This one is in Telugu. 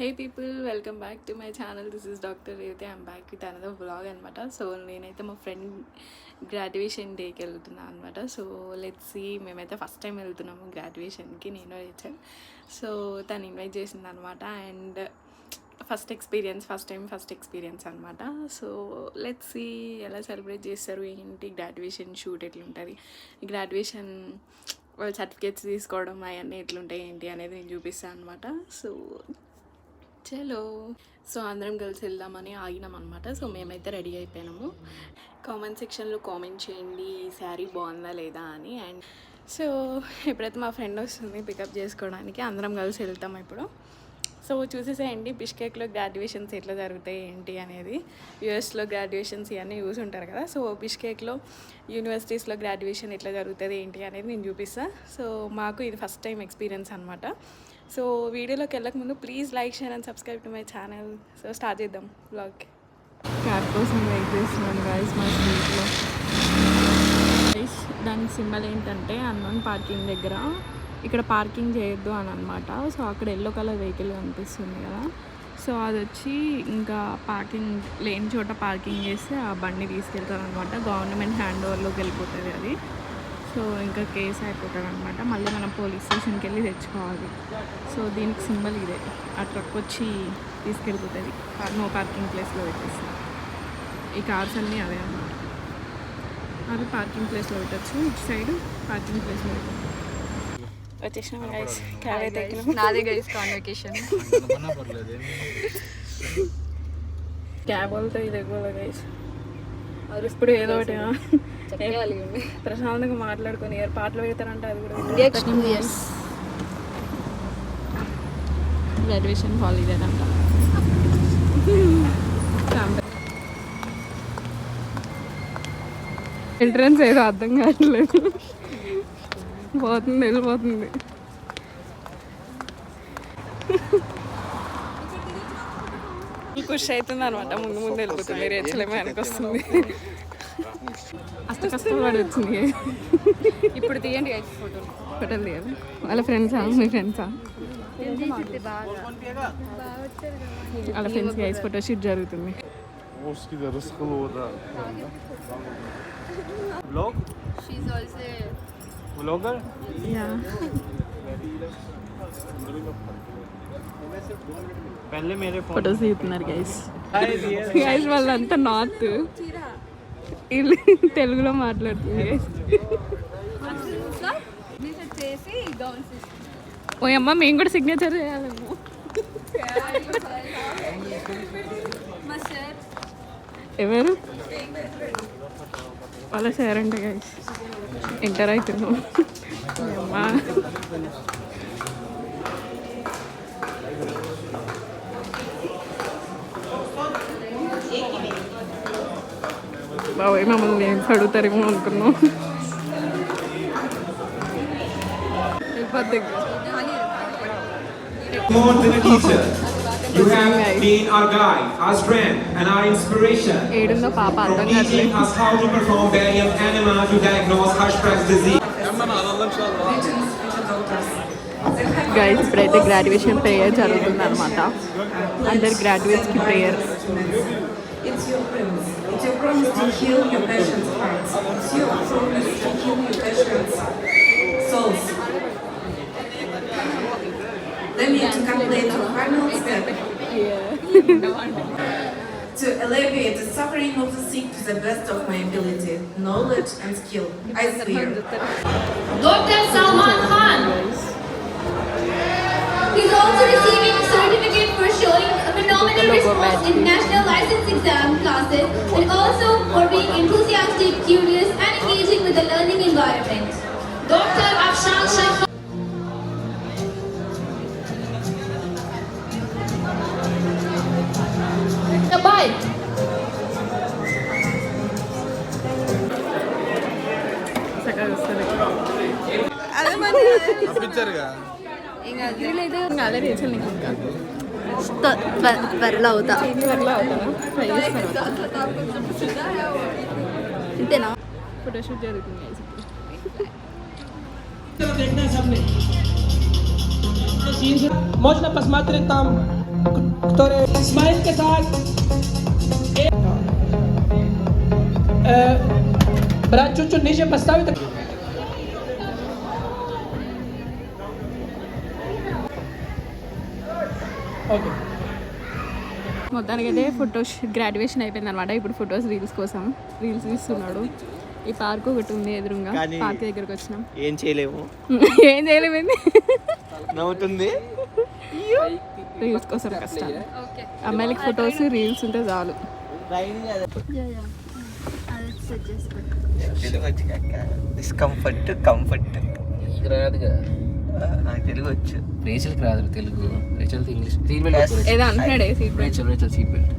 Hey people welcome back to my channel this is doctor Revathi I'm back with another vlog అనమాట సో నేనైతే మా ఫ్రెండ్ గ్రాడ్యుయేషన్ డేకి వెళ్తున్నాను అనమాట సో లెట్స్ సి మేమైతే ఫస్ట్ టైం వెళ్తున్నాము గ్రాడ్యుయేషన్కి నేను రేచల్ సో తను ఇన్వైట్ చేసింది అనమాట and first experience first time first experience అనమాట సో లెట్స్ సి ఎలా సెలబ్రేట్ చేస్తారు ఏంటి గ్రాడ్యుయేషన్ షూట్ ఎట్లుంటుంది గ్రాడ్యుయేషన్ సర్టిఫికేట్స్ తీసుకోవడం అవన్నీ ఎట్లుంటాయి ఏంటి అనేది నేను చూపిస్తాను అనమాట సో చలో. సో అందరం కలిసి వెళ్దామని ఆగినాం అనమాట సో మేమైతే రెడీ అయిపోయినాము. కామెంట్ సెక్షన్లో కామెంట్ చేయండి ఈ శారీ బాగుందా లేదా అని. అండ్ సో ఎప్పుడైతే మా ఫ్రెండ్ వస్తుంది పికప్ చేసుకోవడానికి అందరం కలిసి వెళ్తాం ఇప్పుడు. సో చూసేసేయండి బిష్కేక్లో గ్రాడ్యుయేషన్స్ ఎట్లా జరుగుతాయి ఏంటి అనేది. యూఎస్లో గ్రాడ్యుయేషన్స్ ఇవన్నీ యూస్ ఉంటారు కదా. సో బిష్కేక్లో యూనివర్సిటీస్లో గ్రాడ్యుయేషన్ ఎట్లా జరుగుతుంది ఏంటి అనేది నేను చూపిస్తాను సో మాకు ఇది ఫస్ట్ టైం ఎక్స్పీరియన్స్ అనమాట సో వీడియోలోకి వెళ్ళక ముందు please like share and subscribe to my channel so start చేద్దాం బ్లాగ్ క్యాబ్ కోసం వెయిట్ చేస్తున్నాను గాయస్ మా స్ట్రీట్లో దానికి సింబల్ ఏంటంటే అన్నోన్ పార్కింగ్ దగ్గర ఇక్కడ పార్కింగ్ చేయొద్దు అని అనమాట సో అక్కడ ఎల్లో కలర్ వెహికల్ కనిపిస్తుంది కదా. సో అది వచ్చి ఇంకా పార్కింగ్ లేని చోట పార్కింగ్ చేస్తే ఆ బండి తీసుకెళ్తారు అనమాట గవర్నమెంట్ హ్యాండ్ ఓవర్లోకి వెళ్ళిపోతుంది అది. సో ఇంకా కేసు అయిపోతుంది అనమాట మళ్ళీ మనం పోలీస్ స్టేషన్కి వెళ్ళి తెచ్చుకోవాలి. సో దీనికి సింబల్ ఇదే. ఆ ట్రక్ వచ్చి తీసుకెళ్ళిపోతుంది. నో పార్కింగ్ ప్లేస్లో పెట్టేసి ఈ కార్స్ అన్నీ అవే అన్నమాట. అవి పార్కింగ్ ప్లేస్లో పెట్టచ్చు. ఇటు సైడ్ పార్కింగ్ ప్లేస్లో పెట్టచ్చు. వచ్చేసినాం గైస్ క్యాబ్ అయితే ఎక్కినాం. నాదే గైస్ కాన్వకేషన్ క్యాబ్ వాళ్ళతో ఇది ఎక్కువ గైస్ ఇప్పుడు ఏదో ఒకటి ప్రశాంతంగా మాట్లాడుకొని ఎవరు పాటలు పెడతారంటే అది కూడా గ్రాడ్యుయేషన్ హాల్ ఇదేనంట ఎంట్రన్స్ ఏదో అర్థం కావట్లేదు. పోతుంది వెళ్ళిపోతుంది. ఖుషి అవుతుంది అనమాట ముందు ముందు వెళ్ళిపోతుంది రేచలేమో వెనక అస్త కష్టపడి. వచ్చింది ఇప్పుడు తీయండి ఫోటోలు. ఫోటోలు తీయాలి. వాళ్ళ ఫ్రెండ్సా మీ ఫ్రెండ్సా వాళ్ళ ఫ్రెండ్స్ ఐస్ ఫోటో షూట్ జరుగుతుంది. Vlog? She's ఫోటోస్ తీస్తున్నారు గైస్ గైస్ వాళ్ళంతా నార్త్ వీళ్ళు తెలుగులో మాట్లాడుతుంది. guys. అమ్మ మేము కూడా సిగ్నేచర్ చేయాలేమో ఎవరు? వాళ్ళ సార్ అంటే ఎంటర్ అవుతున్నాం. అమ్మా. బాబాయ్ మమ్మల్ని ఏం అడుగుతారేమో అనుకున్నాం వెళ్ళిపోద్ది More than a teacher. You have been our guide, our strength, and our inspiration. ఏడుందో పాప From అర్థం teaching కావట్లేదు us how to perform various enema to diagnose Hirschsprung's disease. Guys ఇప్పుడైతే గ్రాడ్యుయేషన్ ప్రేయర్ జరుగుతుంది అనమాట అందరు గ్రాడ్యుయేట్స్కి prayer It's your promise. It's your promise to heal your patients' hearts. It's your promise to heal your patients' souls. Let me to complete the final step. to alleviate the suffering of the sick to the best of my ability, knowledge and skill. I swear. Dr. Salman Khan. exam classes and also for being enthusiastic, curious and engaging with the learning environment. Dr. Afshan Sheikh Bye. అదే రీచల్ నీకు ఇంకా भरला होता भरला होता ना ते ना फोटोशूट जरूर Можно посмотреть там, которые Смайл Кесар, брат чуть-чуть ниже поставить. మొత్తానికి అయితే ఫొటోస్ గ్రాడ్యుయేషన్ అయిపోయింది అనమాట ఇప్పుడు ఫొటోస్ రీల్స్ కోసం. రీల్స్ తీస్తున్నాడు. ఈ పార్క్ ఒకటి ఉంది ఎదురుగా. పార్క్ దగ్గరకు వచ్చినాం. ఏం చేయలేము. ఏం చేయలేము నవ్వుతుంది. రీల్స్ కోసం కష్టం అమ్మాయిలకి ఫొటోస్ రీల్స్ ఉంటే చాలు. Discomfort comfort. రాదుగా నాకు తెలుగు వచ్చు రేచల్కి రాదు Telugu. Rachel English. Seat belt. ఏదో అంటున్నాడే seat belt. Rachel Rachel seat belt.